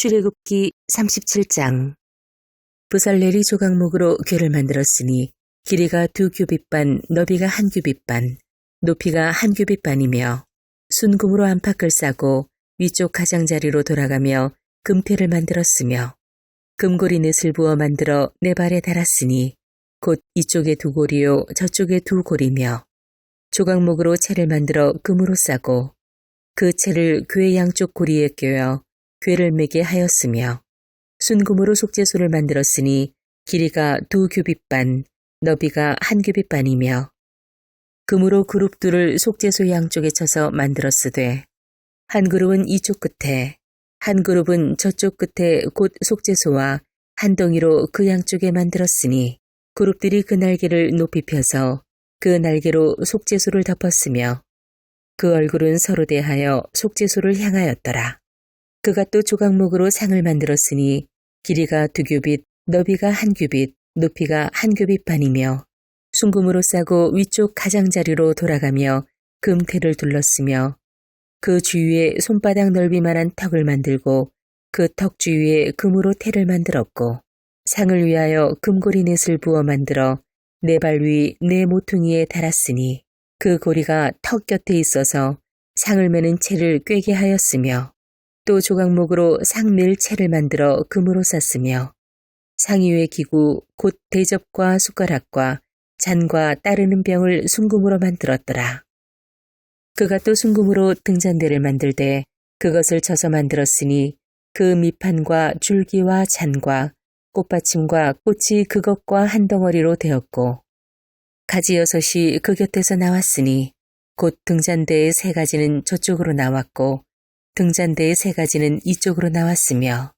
출애굽기 37장. 부살렐이 조각목으로 궤를 만들었으니 길이가 두 규빗 반, 너비가 한 규빗 반, 높이가 한 규빗 반이며 순금으로 안팎을 싸고 위쪽 가장자리로 돌아가며 금패를 만들었으며 금고리 넷을 부어 만들어 네 발에 달았으니 곧 이쪽에 두 고리요 저쪽에 두 고리며 조각목으로 채를 만들어 금으로 싸고 그 채를 궤 양쪽 고리에 껴어 궤를 매게 하였으며 순금으로 속죄소를 만들었으니 길이가 두 규빗반, 너비가 한 규빗반이며 금으로 그룹들을 속죄소 양쪽에 쳐서 만들었으되 한 그룹은 이쪽 끝에 한 그룹은 저쪽 끝에 곧 속죄소와 한 덩이로 그 양쪽에 만들었으니 그룹들이 그 날개를 높이 펴서 그 날개로 속죄소를 덮었으며 그 얼굴은 서로 대하여 속죄소를 향하였더라. 그가 또 조각목으로 상을 만들었으니 길이가 두 규빗, 너비가 한 규빗, 높이가 한 규빗 반이며 순금으로 싸고 위쪽 가장자리로 돌아가며 금태를 둘렀으며 그 주위에 손바닥 넓이만한 턱을 만들고 그 턱 주위에 금으로 태를 만들었고 상을 위하여 금고리 넷을 부어 만들어 네 발 위 네 모퉁이에 달았으니 그 고리가 턱 곁에 있어서 상을 매는 채를 꿰게 하였으며 또 조각목으로 상밀 채를 만들어 금으로 쌌으며 상위의 기구 곧 대접과 숟가락과 잔과 따르는 병을 순금으로 만들었더라. 그가 또 순금으로 등잔대를 만들되 그것을 쳐서 만들었으니 그 밑판과 줄기와 잔과 꽃받침과 꽃이 그것과 한 덩어리로 되었고 가지 여섯이 그 곁에서 나왔으니 곧 등잔대의 세 가지는 저쪽으로 나왔고 등잔대의 세 가지는 이쪽으로 나왔으며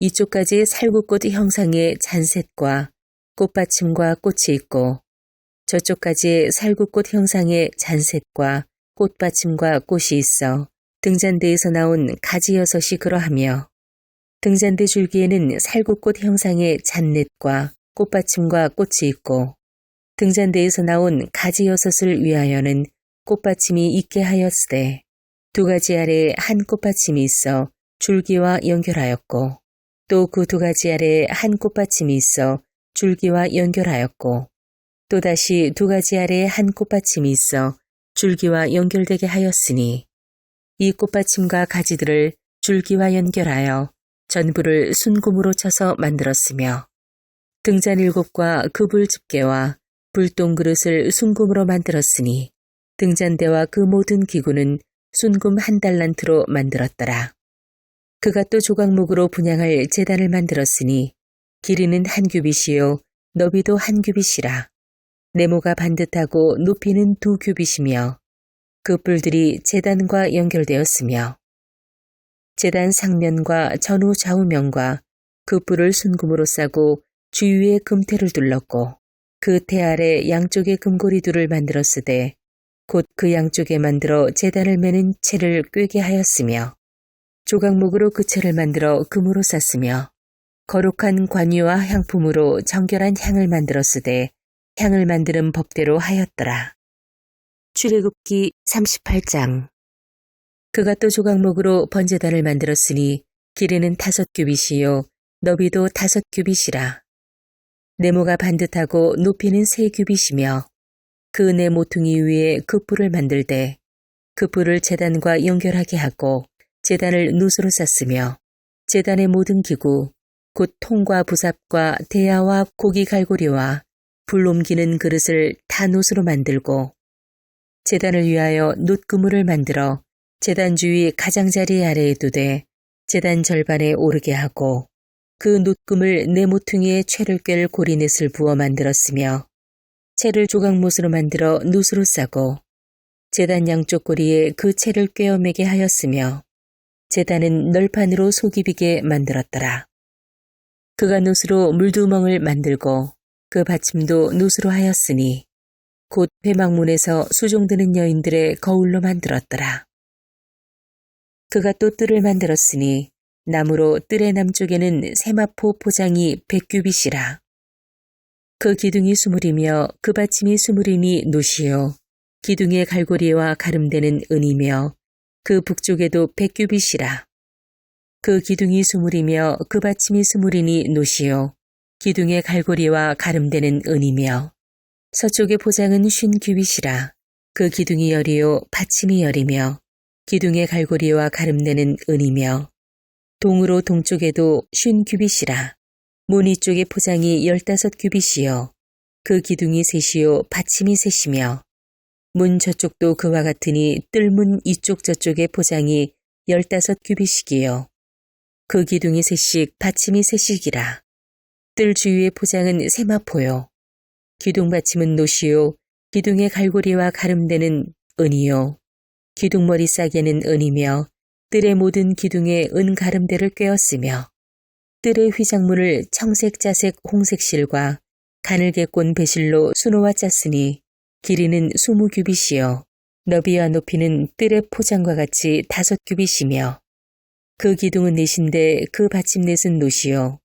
이쪽까지 살구꽃 형상의 잔셋과 꽃받침과 꽃이 있고 저쪽까지 살구꽃 형상의 잔셋과 꽃받침과 꽃이 있어 등잔대에서 나온 가지 여섯이 그러하며 등잔대 줄기에는 살구꽃 형상의 잔넷과 꽃받침과 꽃이 있고 등잔대에서 나온 가지 여섯을 위하여는 꽃받침이 있게 하였으되 두 가지 아래에 한 꽃받침이 있어 줄기와 연결하였고 또 그 두 가지 아래에 한 꽃받침이 있어 줄기와 연결하였고 또다시 두 가지 아래에 한 꽃받침이 있어 줄기와 연결되게 하였으니 이 꽃받침과 가지들을 줄기와 연결하여 전부를 순금으로 쳐서 만들었으며 등잔 일곱과 그불 집게와 불똥 그릇을 순금으로 만들었으니 등잔대와 그 모든 기구는 순금 한 달란트로 만들었더라. 그가 또 조각목으로 분양할 재단을 만들었으니 길이는 한 규빗이요 너비도 한 규빗이라. 네모가 반듯하고 높이는 두 규빗이며 그 뿔들이 재단과 연결되었으며 재단 상면과 전후 좌우면과 그 뿔을 순금으로 싸고 주위에 금태를 둘렀고 그태 아래 양쪽에 금고리들을 만들었으되 곧 그 양쪽에 만들어 재단을 매는 채를 꿰게 하였으며 조각목으로 그 채를 만들어 금으로 쌌으며 거룩한 관유와 향품으로 정결한 향을 만들었으되 향을 만드는 법대로 하였더라. 출애굽기 38장 그가 또 조각목으로 번제단을 만들었으니 길이는 다섯 규빗이요 너비도 다섯 규빗이라. 네모가 반듯하고 높이는 세 규빗이며 그네 모퉁이 위에 그 뿔을 만들되 그 뿔을 재단과 연결하게 하고 재단을 누수로 쌌으며 재단의 모든 기구 곧 통과 부삽과 대야와 고기 갈고리와 불 옮기는 그릇을 다 노수로 만들고 재단을 위하여 놋그물을 만들어 재단 주위 가장자리 아래에 두되 재단 절반에 오르게 하고 그 놋금을 네 모퉁이에 채를 꿰 고리넷을 부어 만들었으며 채를 조각못으로 만들어 놋으로 싸고 재단 양쪽 고리에 그 채를 꿰어 매게 하였으며 재단은 널판으로 속이 비게 만들었더라. 그가 놋으로 물두멍을 만들고 그 받침도 놋으로 하였으니 곧 회막문에서 수종드는 여인들의 거울로 만들었더라. 그가 또 뜰을 만들었으니 나무로 뜰의 남쪽에는 세마포 포장이 백규빗이라. 그 기둥이 수물이며 그 받침이 수물이니 노시요. 기둥의 갈고리와 가름되는 은이며 그 북쪽에도 백규빗이라. 그 기둥이 수물이며 그 받침이 수물이니 노시요. 기둥의 갈고리와 가름되는 은이며 서쪽의 포장은 쉰 규빗이라. 그 기둥이 열이요 받침이 열이며 기둥의 갈고리와 가름되는 은이며 동으로 동쪽에도 쉰 규빗이라. 문 이쪽의 포장이 열다섯 규빗이요. 그 기둥이 셋이요 받침이 셋이며 문 저쪽도 그와 같으니 뜰문 이쪽 저쪽의 포장이 열다섯 규빗이기요. 그 기둥이 셋씩 받침이 셋씩이라. 뜰 주위의 포장은 세마포요. 기둥 받침은 노시요. 기둥의 갈고리와 가름되는 은이요. 기둥머리 싸개는 은이며 뜰의 모든 기둥에 은 가름대를 꿰었으며 뜰의 휘장문을 청색, 자색, 홍색 실과 가늘게 꼰 배실로 수놓아 짰으니 길이는 스무 규빗이요. 너비와 높이는 뜰의 포장과 같이 다섯 규빗이며 그 기둥은 넷인데 그 받침넷은 노시요.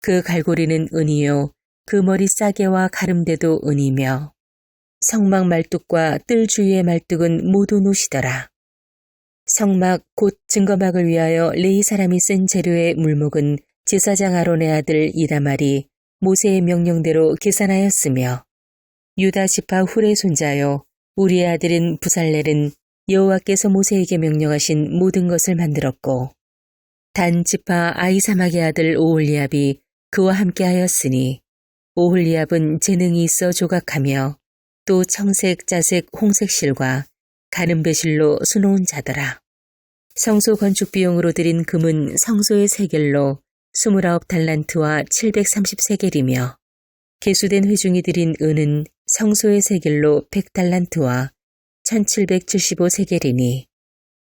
그 갈고리는 은이요. 그 머리 싸개와 가름대도 은이며 성막 말뚝과 뜰 주위의 말뚝은 모두 노시더라. 성막 곧 증거막을 위하여 레이 사람이 쓴 재료의 물목은 제사장 아론의 아들 이다말이 모세의 명령대로 계산하였으며 유다 지파 훌의 손자요 우리의 아들인 부살렐은 여호와께서 모세에게 명령하신 모든 것을 만들었고 단 지파 아이사막의 아들 오홀리압이 그와 함께하였으니 오홀리압은 재능이 있어 조각하며 또 청색, 자색, 홍색 실과 가는 배실로 수놓은 자더라. 성소 건축 비용으로 들인 금은 성소의 세겔로 29 달란트와 730세겔이며 개수된 회중이 들인 은은 성소의 세겔로 100달란트와 1775세겔이니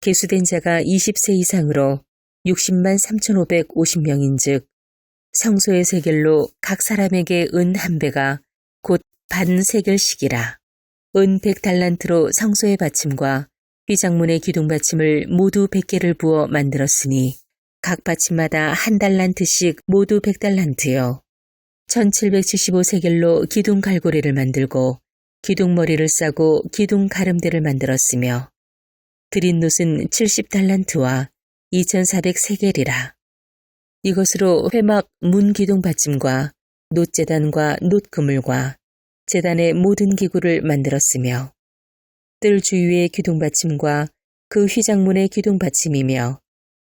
개수된 자가 20세 이상으로 60만 3,550명인즉 성소의 세겔로 각 사람에게 은 한 배가 곧 반 세겔씩이라. 은 100달란트로 성소의 받침과 휘장문의 기둥 받침을 모두 100개를 부어 만들었으니 각 받침마다 한 달란트씩 모두 100달란트요. 1775세겔로 기둥 갈고리를 만들고 기둥 머리를 싸고 기둥 가름대를 만들었으며 드린 놋은 70달란트와 2400세겔이라. 이것으로 회막 문 기둥 받침과 놋재단과 놋그물과 재단의 모든 기구를 만들었으며 뜰 주위의 기둥 받침과 그 휘장문의 기둥 받침이며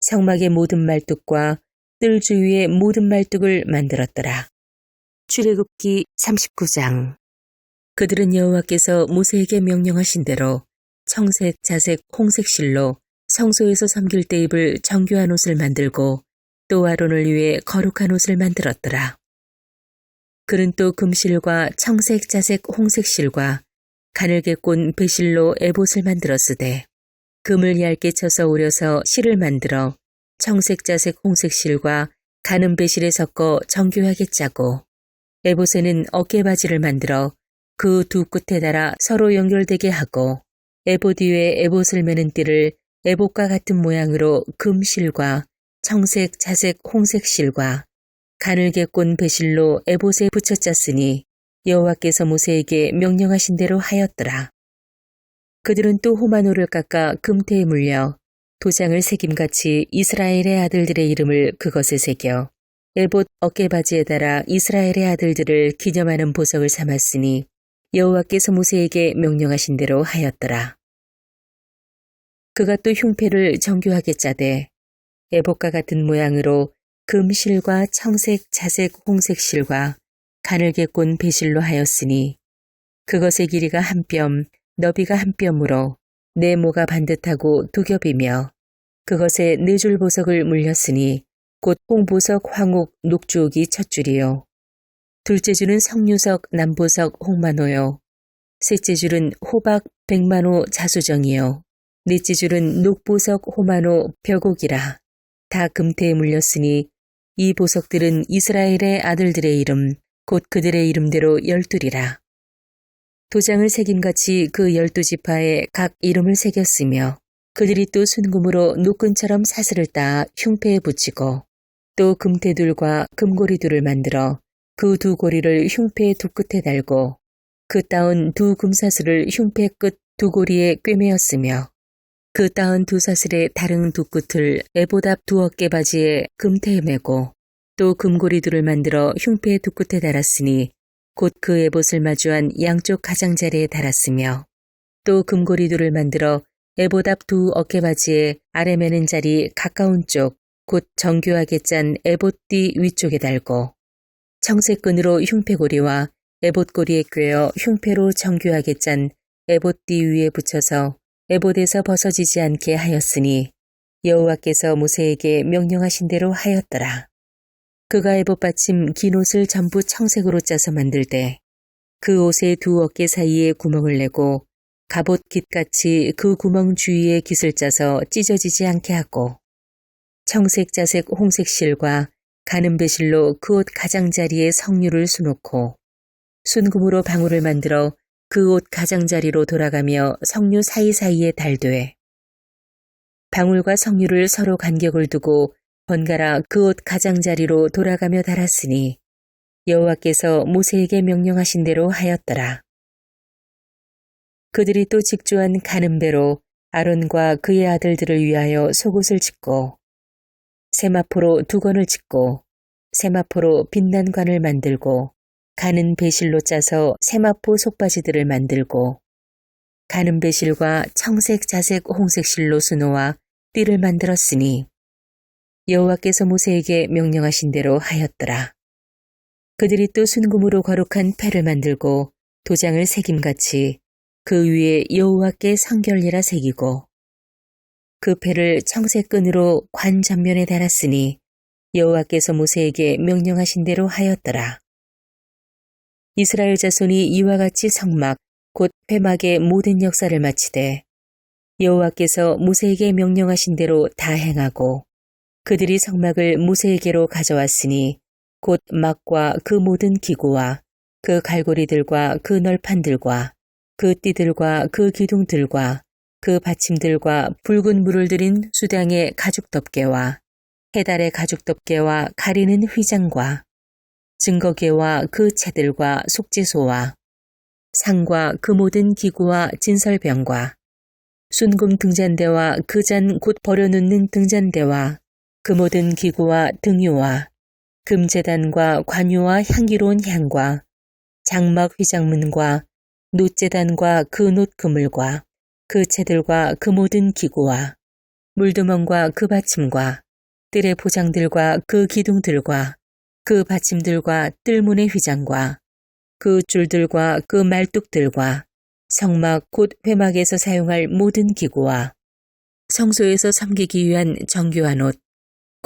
성막의 모든 말뚝과 뜰 주위의 모든 말뚝을 만들었더라. 출애굽기 39장 그들은 여호와께서 모세에게 명령하신 대로 청색, 자색, 홍색 실로 성소에서 섬길 때 입을 정교한 옷을 만들고 또 아론을 위해 거룩한 옷을 만들었더라. 그는 또 금실과 청색, 자색, 홍색 실과 가늘게 꼰 배실로 에봇을 만들었으되 금을 얇게 쳐서 오려서 실을 만들어 청색, 자색, 홍색 실과 가는 배실에 섞어 정교하게 짜고 에봇에는 어깨바지를 만들어 그 두 끝에 달아 서로 연결되게 하고 에봇 위에 에봇을 매는 띠를 에봇과 같은 모양으로 금실과 청색, 자색, 홍색 실과 가늘게 꼰 배실로 에봇에 붙여 짰으니 여호와께서 모세에게 명령하신 대로 하였더라. 그들은 또 호마노를 깎아 금태에 물려 도장을 새김같이 이스라엘의 아들들의 이름을 그것에 새겨 에봇 어깨바지에 달아 이스라엘의 아들들을 기념하는 보석을 삼았으니 여호와께서 모세에게 명령하신 대로 하였더라. 그가 또 흉패를 정교하게 짜되 에봇과 같은 모양으로 금실과 청색, 자색, 홍색 실과 가늘게 꼰 배실로 하였으니 그것의 길이가 한 뼘, 너비가 한 뼘으로 네모가 반듯하고 두 겹이며 그것에 네 줄 보석을 물렸으니 곧 홍보석, 황옥, 녹주옥이 첫 줄이요. 둘째 줄은 성유석, 남보석, 홍만호요. 셋째 줄은 호박, 백만호, 자수정이요. 넷째 줄은 녹보석, 호만호, 벽옥이라. 다 금태에 물렸으니 이 보석들은 이스라엘의 아들들의 이름, 곧 그들의 이름대로 열둘이라. 도장을 새김같이 그 열두 지파에 각 이름을 새겼으며 그들이 또 순금으로 노끈처럼 사슬을 따 흉패에 붙이고 또 금태둘과 금고리둘을 만들어 그 두 고리를 흉패의 두 끝에 달고 그 따온 두 금사슬을 흉패 끝 두 고리에 꿰매었으며 그 따은 두 사슬의 다른 두 끝을 에보답 두 어깨 바지에 금태에 매고 또 금고리 둘을 만들어 흉패의 두 끝에 달았으니 곧그 에봇을 마주한 양쪽 가장자리에 달았으며 또 금고리 둘을 만들어 에보답 두 어깨 바지에 아래 매는 자리 가까운 쪽 곧 정교하게 짠 에봇띠 위쪽에 달고 청색끈으로 흉패고리와 에봇고리에 꿰어 흉패로 정교하게 짠 에봇띠 위에 붙여서 에봇에서 벗어지지 않게 하였으니 여호와께서 모세에게 명령하신 대로 하였더라. 그가 에봇 받침 긴 옷을 전부 청색으로 짜서 만들 때 그 옷의 두 어깨 사이에 구멍을 내고 갑옷 깃같이 그 구멍 주위에 깃을 짜서 찢어지지 않게 하고 청색, 자색, 홍색 실과 가는 배실로 그 옷 가장자리에 성류를 수놓고 순금으로 방울을 만들어 그 옷 가장자리로 돌아가며 성류 사이사이에 달되 방울과 성류를 서로 간격을 두고 번갈아 그 옷 가장자리로 돌아가며 달았으니 여호와께서 모세에게 명령하신 대로 하였더라. 그들이 또 직조한 가는 배로 아론과 그의 아들들을 위하여 속옷을 짓고 세마포로 두건을 짓고 세마포로 빛난 관을 만들고 가는 배실로 짜서 세마포 속바지들을 만들고 가는 배실과 청색, 자색, 홍색 실로 수놓아 띠를 만들었으니 여호와께서 모세에게 명령하신 대로 하였더라. 그들이 또 순금으로 거룩한 패를 만들고 도장을 새김같이 그 위에 여호와께 성결리라 새기고 그 패를 청색 끈으로 관 전면에 달았으니 여호와께서 모세에게 명령하신 대로 하였더라. 이스라엘 자손이 이와 같이 성막 곧 회막의 모든 역사를 마치되 여호와께서 모세에게 명령하신 대로 다 행하고 그들이 성막을 모세에게로 가져왔으니 곧 막과 그 모든 기구와 그 갈고리들과 그 널판들과 그 띠들과 그 기둥들과 그 받침들과 붉은 물을 들인 수당의 가죽 덮개와 해달의 가죽 덮개와 가리는 휘장과 증거계와 그 채들과 속지소와 상과 그 모든 기구와 진설병과 순금 등잔대와 그 잔 곧 버려놓는 등잔대와 그 모든 기구와 등유와 금재단과 관유와 향기로운 향과 장막 휘장문과 놋재단과 그 놋그물과 그 채들과 그 모든 기구와 물두멍과 그 받침과 뜰의 포장들과 그 기둥들과 그 받침들과 뜰문의 휘장과 그 줄들과 그 말뚝들과 성막 곧 회막에서 사용할 모든 기구와 성소에서 섬기기 위한 정교한 옷,